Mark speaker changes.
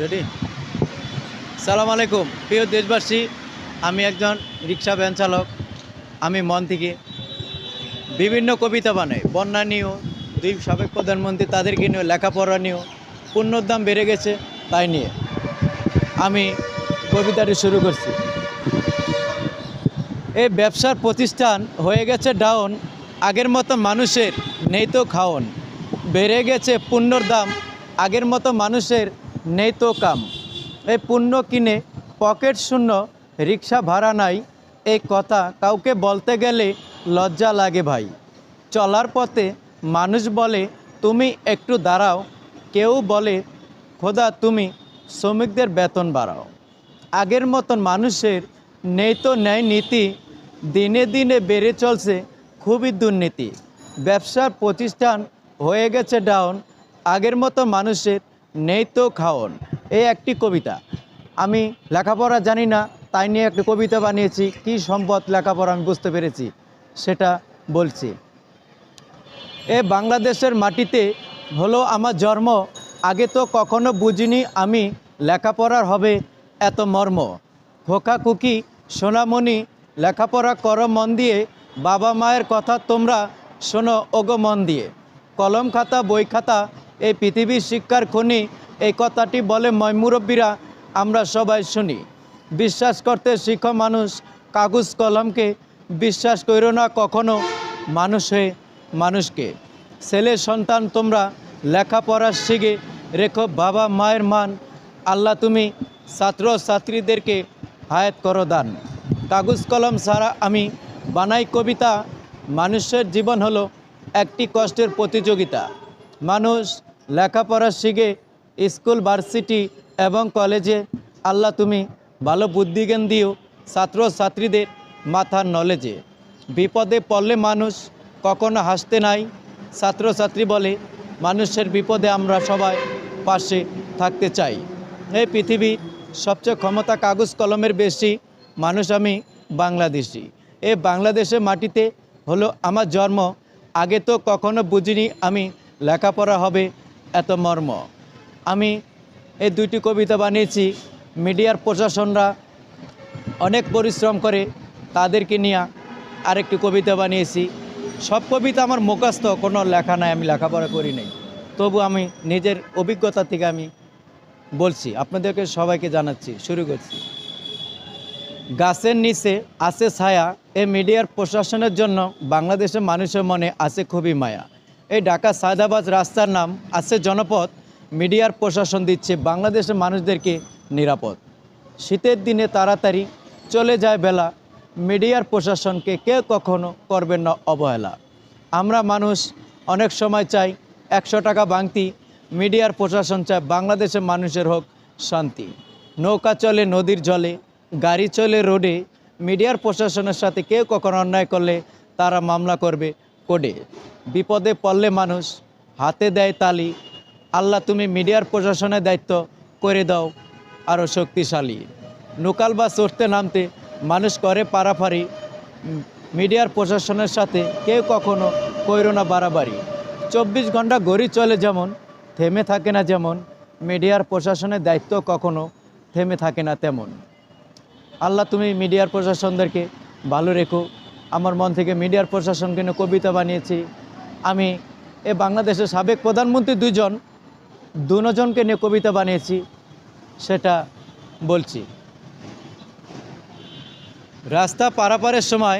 Speaker 1: Ready? সালাম আলাইকুম, প্রিয় দেশবাসী, আমি একজন রিক্সা ভ্যান চালক, আমি মন থেকে বিভিন্ন কবিতা বানাই, বন্যা নিয়েও, দুই সাবেক প্রধানমন্ত্রী তাদেরকে নিয়েও, লেখাপড়া নিয়েও পণ্যর দাম বেড়ে গেছে তাই নিয়ে। আমি কবিতাটি শুরু করছি। এই ব্যবসার প্রতিষ্ঠান হয়ে গেছে ডাউন আগের মতো মানুষের নেই তো খাওন। বেড়ে গেছে পণ্যর দাম, আগের মতো মানুষের নেই তো কাম এই পুণ্য কিনে পকেট শূন্য, রিক্সা ভাড়া নাই এই কথা কাউকে বলতে গেলে লজ্জা লাগে ভাই। চলার পথে মানুষ বলে, তুমি একটু দাঁড়াও। কেউ বলে, খোদা, তুমি শ্রমিকদের বেতন বাড়াও। আগের মতন মানুষের নেই তো ন্যায় নীতি দিনে দিনে বেড়ে চলছে খুবই দুর্নীতি। ব্যবসার প্রতিষ্ঠান হয়ে গেছে ডাউন আগের মতো মানুষের নেই তো খাওন। এই একটি কবিতা। আমি লেখাপড়া জানি না, তাই নিয়ে একটি কবিতা বানিয়েছি। কি সম্পদ লেখাপড়া আমি বুঝতে পেরেছি, সেটা বলছি। এ বাংলাদেশের মাটিতে হলো আমার জন্ম। আগে তো কখনো বুঝিনি আমি লেখাপড়ার হবে এত মর্ম। খোকা কুকি সোনামণি, লেখাপড়া করো মন দিয়ে। বাবা মায়ের কথা তোমরা শোনো ওগো মন দিয়ে। কলম খাতা, বই খাতা এই পৃথিবীর শিক্ষার খনি, এই কথাটি বলে ময়মুরব্বীরা আমরা সবাই শুনি। বিশ্বাস করতে শিখো মানুষ, কাগজ কলমকে, বিশ্বাস করো না কখনো মানুষ মানুষকে। ছেলে সন্তান তোমরা লেখাপড়া শিখে রেখো, বাবা মায়ের মান, আল্লাহ তুমি ছাত্র ছাত্রীদেরকে হায়াত করো দান। কাগজ কলম ছাড়া আমি বানাই কবিতা, মানুষের জীবন হলো একটি কষ্টের প্রতিযোগিতা। মানুষ লেখাপড়া শিখে স্কুল ভার্সিটি এবং কলেজে আল্লাহ তুমি ভালো বুদ্ধিজ্ঞান দিও ছাত্র ছাত্রীদের মাথার নলেজে বিপদে পড়লে মানুষ কখনো হাসতে নাই। ছাত্রছাত্রী বলে, মানুষের বিপদে আমরা সবাই পাশে থাকতে চাই। এই পৃথিবীর সবচেয়ে ক্ষমতা কাগজ কলমের বেশি মানুষ আমি বাংলাদেশি। এই বাংলাদেশের মাটিতে হলো আমার জন্ম। আগে তো কখনো বুঝিনি আমি লেখাপড়া হবে এত মর্ম। আমি এই দুইটি কবিতা বানিয়েছি, মিডিয়ার প্রশাসনরা অনেক পরিশ্রম করে তাদেরকে নিয়ে আরেকটি কবিতা বানিয়েছি। সব কবিতা আমার মুখস্থ, কোনো লেখা নাই, আমি লেখাপড়া করি নাই। তবু আমি নিজের অভিজ্ঞতা থেকে আমি বলছি, আপনাদেরকে সবাইকে জানাচ্ছি, শুরু করছি। গাছের নিচে আছে ছায়া এই মিডিয়ার প্রশাসনের জন্য বাংলাদেশের মানুষের মনে আছে খুবই মায়া। এই ঢাকা সায়দাবাদ রাস্তার নাম আছে জনপদ। মিডিয়ার প্রশাসন দিচ্ছে বাংলাদেশের মানুষদেরকে নিরাপদ। শীতের দিনে তাড়াতাড়ি চলে যায় বেলা। মিডিয়ার প্রশাসনকে কেউ কখনো করবেন না অবহেলা। আমরা মানুষ, অনেক সময় চাই একশো টাকা বাংতি। মিডিয়ার প্রশাসন চায় বাংলাদেশের মানুষের হোক শান্তি। নৌকা চলে নদীর জলে, গাড়ি চলে রোডে। মিডিয়ার প্রশাসনের সাথে কেউ কখনো অন্যায় করলে তারা মামলা করবে কোডে। বিপদে পড়লে মানুষ হাতে দেয় তালি আল্লাহ তুমি মিডিয়ার প্রশাসনের দায়িত্ব করে দাও আরও শক্তিশালী। নোকাল বা চড়তে নামতে মানুষ করে পারাপারি উম, মিডিয়ার প্রশাসনের সাথে কেউ কখনো কইরো না বাড়াবাড়ি। চব্বিশ ঘণ্টা গড়ি চলে যেমন থেমে থাকে না যেমন মিডিয়ার প্রশাসনের দায়িত্ব কখনো থেমে থাকে না তেমন। আল্লাহ তুমি মিডিয়ার প্রশাসনদেরকে ভালো রেখো আমার মন থেকে মিডিয়ার প্রশাসনকে নিয়ে কবিতা বানিয়েছি। আমি এ বাংলাদেশের সাবেক প্রধানমন্ত্রী দুজন দুজনকে নিয়ে কবিতা বানিয়েছি, সেটা বলছি। রাস্তা পারাপারের সময়